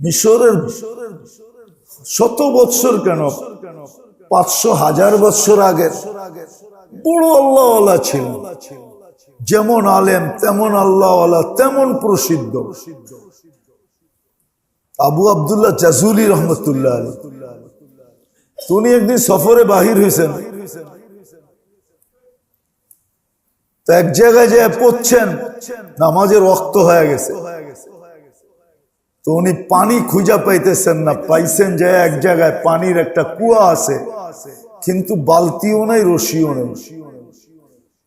মিশরের শত বৎসর কেন? পাঁচশো হাজার বৎসর আগে বড় আল্লাহওয়ালা ছিল যেমন আলেম, তেমন আল্লাহওয়ালা, তেমন প্রসিদ্ধ। আবু আবদুল্লাহ জাজুলি রহমতুল্লাহ উনি একদিন সফরে বাহির হয়েছেন এক জায়গায় যে পড়ছেন, নামাজের রক্ত হয়ে গেছে। তো উনি পানি খুঁজা পাইতেছেন না, পাইছেন যে এক জায়গায় পানির একটা কুয়া আছে, কিন্তু বালতিও নাই, রশিও নেই।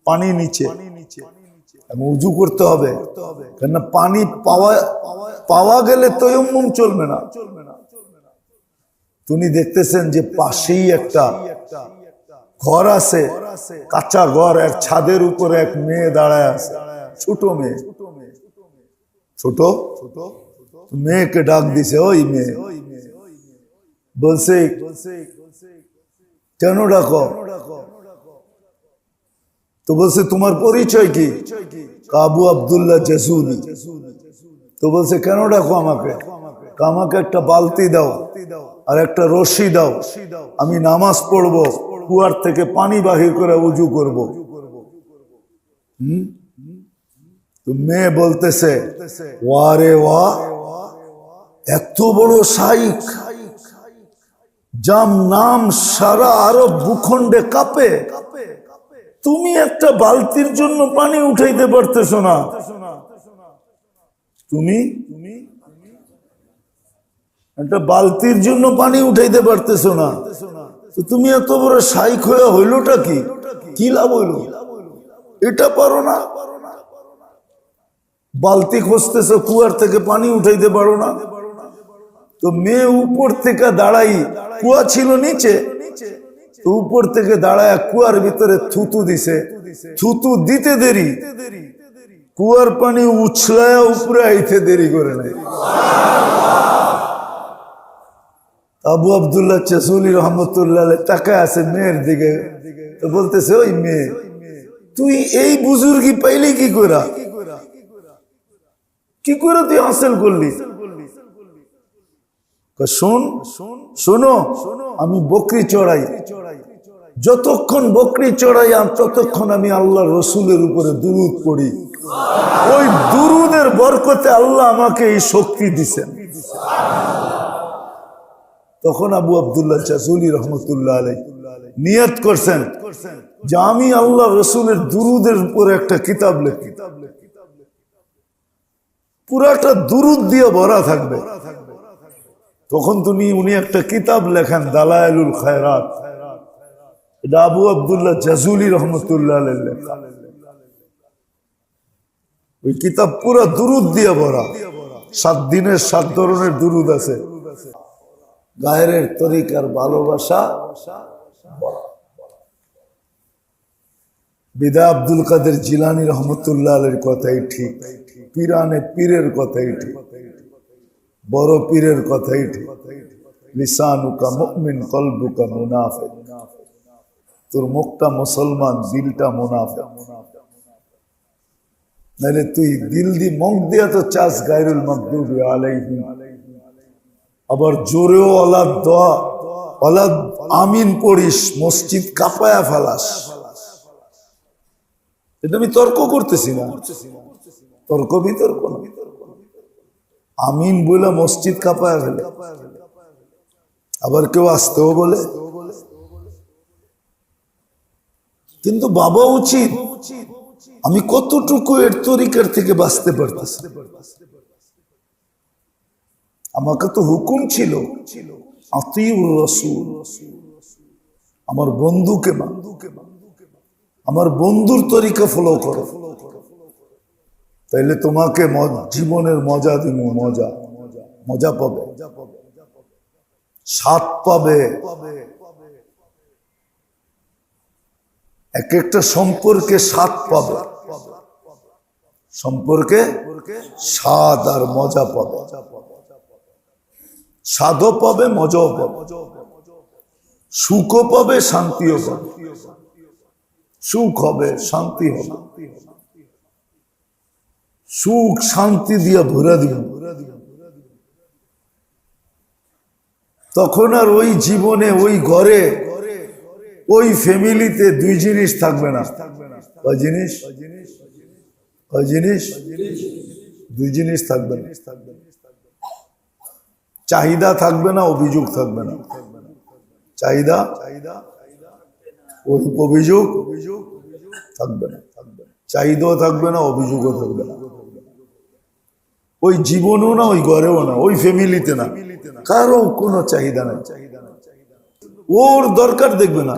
পানি নিচে। উজু করতে হবে, কেননা পানি পাওয়া পাওয়া গেলে তয়ম্মুম চলবে না। তুমি দেখতেছেন যে পাশেই একটা ঘর আছে, কাঁচা ঘর এক ছাদের উপরে এক মেয়ে দাঁড়ায় আছে, ছোট মেয়ে। ছোট ছোট ছোট? মেয়েকে ডাক দিছে, ওই মেয়ে। বলছে, কেন ডাকো? তো বলছে, তোমার পরিচয় কি? কাবু আবদুল্লাহ জসুলি। তো বলছে, কেন ডাকো আমাকে? আমাকে একটা বালতি দাও আর একটা রশি দাও। আমি নামাজ পড়ব, কুয়ার থেকে পানি বাহির করে উজু করব। হুম? মেয়ে বলতেছে, ওয়ারে ওয়া এত বড় শাইক যাম নাম সারা আরব ভূখণ্ডে কাঁপে। তুমি একটা বালতির জন্য পানি উঠাইতে পারতেছ না। তুমি, একটা বালতির জন্য পানি উঠাইতে পারতেছ না। তুমি এত বড় শাইক হয়ে হইলটা কি? কি লাভ হইল? এটা পারো না। বালতি খুঁজতেছো, কুয়ার থেকে পানি উঠাইতে পারো না। তো মেয়ে উপর থেকে দাঁড়াই, কুয়া ছিল নিচে। তো উপর থেকে দাঁড়ায় কুয়ার ভিতরে থুতু দিছে। থুতু দিতে দেরি। কুয়ার পানি উছলায় উপরে আইতে দেরি করে নাই। আবু আবদুল্লাহ চেসুলি রহমতুল্লাহ তাকায় আছে মেয়ের দিকে। বলতেছে, ওই মেয়ে, তুই এই বুজুর্গি পাইলি কি করা কি করে তুই হাসিল করলি? শোন, শোনো, আমি বকরি চড়াই। যতক্ষণ বকরি চড়াই ততক্ষণ আমি আল্লাহ রসুলের উপরে দুরুদ পড়ি। ওই দুরুদের বরকতে আল্লাহ আমাকে এই শক্তি দিছেন। তখন আবু আবদুল্লাহ চাসুলি রহমতুল্লাহ আলাই নিয়ত করছেন যে আমি আল্লাহ রসুলের দুরুদের উপরে একটা কিতাব লেখি। পুরাটা দুরুদ দিয়ে ভরা থাকবে। তখন তুমি, উনি একটা কিতাব লেখেন দালায়লুল খায়রাত। এটা আবু আবদুল্লাহ জাজুলি রহমতুল্লাহ লেখা। ওই কিতাব পুরা দুরুদ দিয়ে ভরা। সাত দিনের সাত ধরনের দুরুদ আছে। গায়ের তরিকার ভালোবাসা বিদা আব্দুল কাদের জিলানি রহমতুল্লাহ আলের কথাই ঠিক। পিরানে পীরের কথাই ঠিক। বড় পীরের কথাই লিসানুকা কলবুকা মুনাফে তোর মুখটা মুসলমান, দিলটা মুনাফে নাহলে তুই দিল দি মুখ দিয়া তো মকদুবি আলাইহি। আবার জোরেও অলাদ দোয়া। অলাদ আমিন পড়িস, মসজিদ কাপায়া ফালাস। এটা আমি তর্ক করতেছি না। তর্ক বিতর্ক না। আমিন বলে মসজিদ কাপায় ফেলে। আবার কেউ আসতেও বলে। কিন্তু বাবা উচিত, আমি কতটুকু এর তরিকার থেকে বাঁচতে পারতেছি আমাকে তো হুকুম ছিল আমার বন্ধুকে বন্ধুকে আমার বন্ধুর তরিকা ফলো করো। তাইলে তোমাকে জীবনের মজা দিব মজা মজা পাবে। স্বাদ পাবে। এক একটা সম্পর্কে স্বাদ পাবে। সম্পর্কে স্বাদ আর মজা পাবে। স্বাদও পাবে, মজাও পাবে। সুখও পাবে, শান্তিও পাবে। সুখ হবে, শান্তি হবে। সুখ শান্তি দিয়ে ভরে দিব তখন আর ওই জীবনে, ওই ঘরে, ওই ফ্যামিলিতে দুই জিনিস থাকবে না। ওই জিনিস? ওই জিনিস? দুই জিনিস থাকবে না। চাহিদা থাকবে না, অভিযোগ থাকবে না। চাহিদা? ওই অভিযোগ থাকবে না। চাহিদাও থাকবে না, অভিযোগও থাকবে না। ওই জীবনও না, ওই ঘরেও না, ওই ফ্যামিলিতে না। কারও কোনো চাহিদা নাই। ওর দরকার দেখবে না।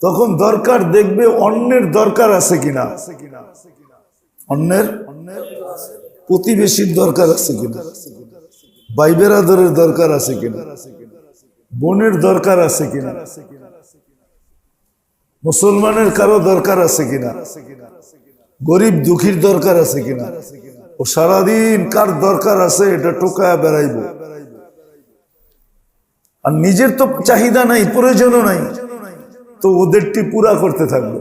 তখন দরকার দেখবে অন্যের দরকার আছে কিনা। অন্যের প্রতিবেশীর দরকার আছে কিনা। ভাই বেরাদরের দরকার আছে কিনা। বোনের দরকার আছে কিনা। মুসলমানের কারও দরকার আছে কিনা। গরিব দুঃখীর দরকার আছে কিনা। ও সারাদিন কার দরকার আছে এটা টোকায় বেড়াইব। আর নিজের তো চাহিদা নাই, প্রয়োজনও নাই। তো ওদেরটি পুরা করতে থাকবে।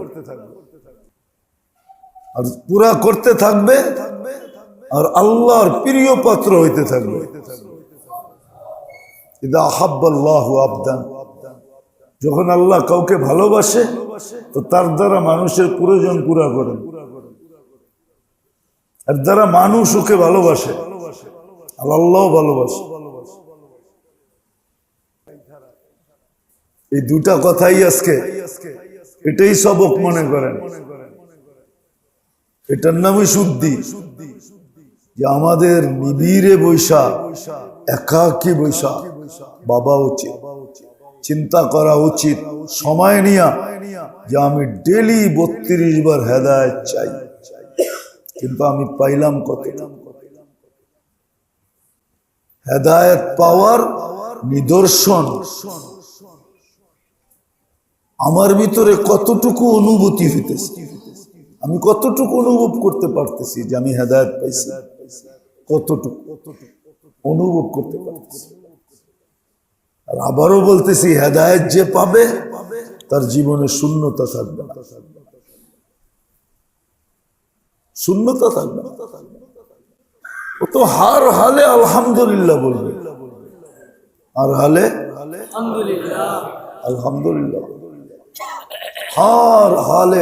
আর পুরা করতে থাকবে আর আল্লাহর প্রিয় পাত্র হইতে থাকবে। যখন আল্লাহ কাউকে ভালোবাসে, তো তার দ্বারা মানুষের প্রয়োজন পুরা করেন। এর দ্বারা মানুষ ওকে ভালোবাসে আল্লাহ ভালোবাসে। এই দুটা কথাই আজকে এটাই সবক মনে করেন। এটার নামই শুদ্ধি। যে আমাদের নিবিড়ে বৈশা, একাকী বৈশা, বাবা উচিত। চিন্তা করা উচিত। সময় নিয়া যে আমি ডেলি বত্রিশ বার হেদায়ত চাই। কিন্তু আমি পাইলাম কত হেদায়ত পাওয়ার নিদর্শন। আমার ভিতরে কতটুকু অনুভূতি হইতেছে? আমি কতটুকু অনুভব করতে পারতেছি যে আমি হেদায়ত পাইছি? কতটুকু অনুভব করতে পারতেছি? আর আবারও বলতেছি, হেদায়ত যে পাবে, তার জীবনে শূন্যতা থাকবে না। শূন্যতা থাকবে। ও তো হার হালে আলহামদুলিল্লাহ বলবে। আর হালে? আলহামদুলিল্লাহ। হার হালে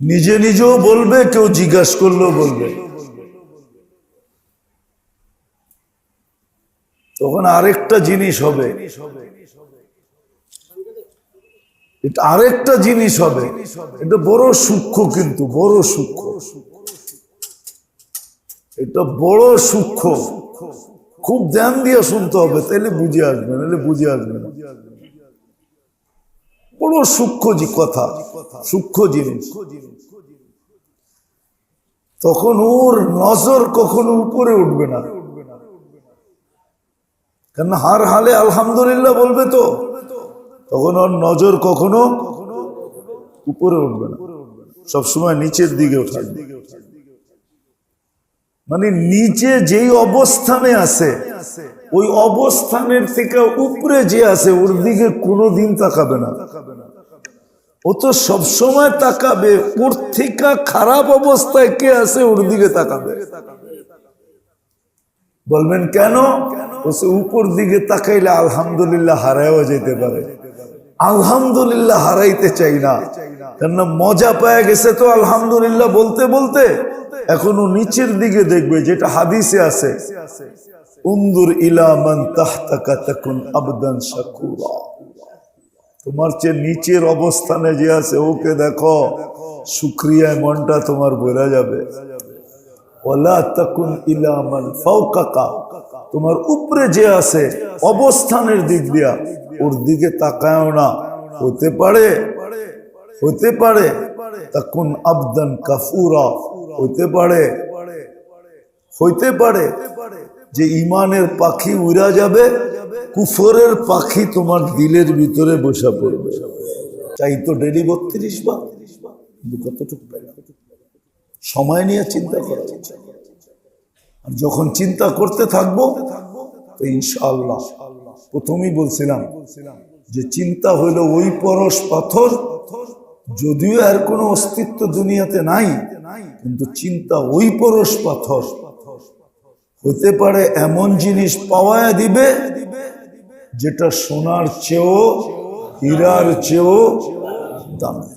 নিজে নিজেও বলবে, কেউ জিজ্ঞাসা করলেও বলবে। তখন আরেকটা জিনিস হবে। আরেকটা জিনিস হবে। এটা বড় সূক্ষ্ম কিন্তু, বড় সূক্ষ্ম। এটা বড় সূক্ষ্ম। খুব ধ্যান দিয়ে শুনতে হবে তাহলে বুঝে আসবে নাহলে বুঝে আসবে বড় সূক্ষ্ম যে কথা, সূক্ষ্ম জিনিস। তখন ওর নজর কখনো উপরে উঠবে না। কেন হার হালে আলহামদুলিল্লাহ বলবে তো। তখন ওর নজর কখনো উপরে উঠবে না। সবসময় নিচের দিকে থাকবে মানে নিচে যেই অবস্থানে আছে, ওই অবস্থানের থেকে উপরে যে আছে, ওর দিকে কোনোদিন তাকাবে না। ও তো সবসময় তাকাবে, ওর থেকে খারাপ অবস্থায় কে আছে, ওর দিকে তাকাবে। বলবেন, কেন? ও সে উপর দিকে তাকাইলে আলহামদুলিল্লাহ হারাইও যেতে পারে। আলহামদুলিল্লাহ হারাইতে চাই না। কেননা মজা পায় গেছে তো আলহামদুলিল্লাহ বলতে বলতে। এখনও নিচের দিকে দেখবে যেটা হাদিসে আছে। উন্দুর ইলামান তাকুন আবদান শাকুরা। তোমার চেয়ে নিচের অবস্থানে যে আছে, ওকে দেখো শুক্রিয়ায় মনটা তোমার বোঝা যাবে। ওলা তাকুন ইলামান ফাওকাকা। তোমার উপরে যে আছে, অবস্থানের দিক দিয়া ওর দিকে তাকায়ও না। হতে পারে হতে পারে তখন আবদান কাফুরা। হতে পারে, হইতে পারে যে ইমানের পাখি উড়া যাবে, কুফরের পাখি তোমার দিলের ভিতরে বসা পড়বে। চাই তো ডেলি বত্রিশ বা কতটুকু সময় নিয়ে চিন্তা করা। আর যখন চিন্তা করতে থাকব, তো ইনশাআল্লাহ প্রথমেই বলছিলাম যে চিন্তা হইল ওই পরশ পাথর যদিও এর কোনো অস্তিত্ব দুনিয়াতে নাই, কিন্তু চিন্তা ওই পরশ পাথর হতে পারে এমন জিনিস পাওয়া দিবে যেটা সোনার চেয়েও, হীরার চেয়েও দামি।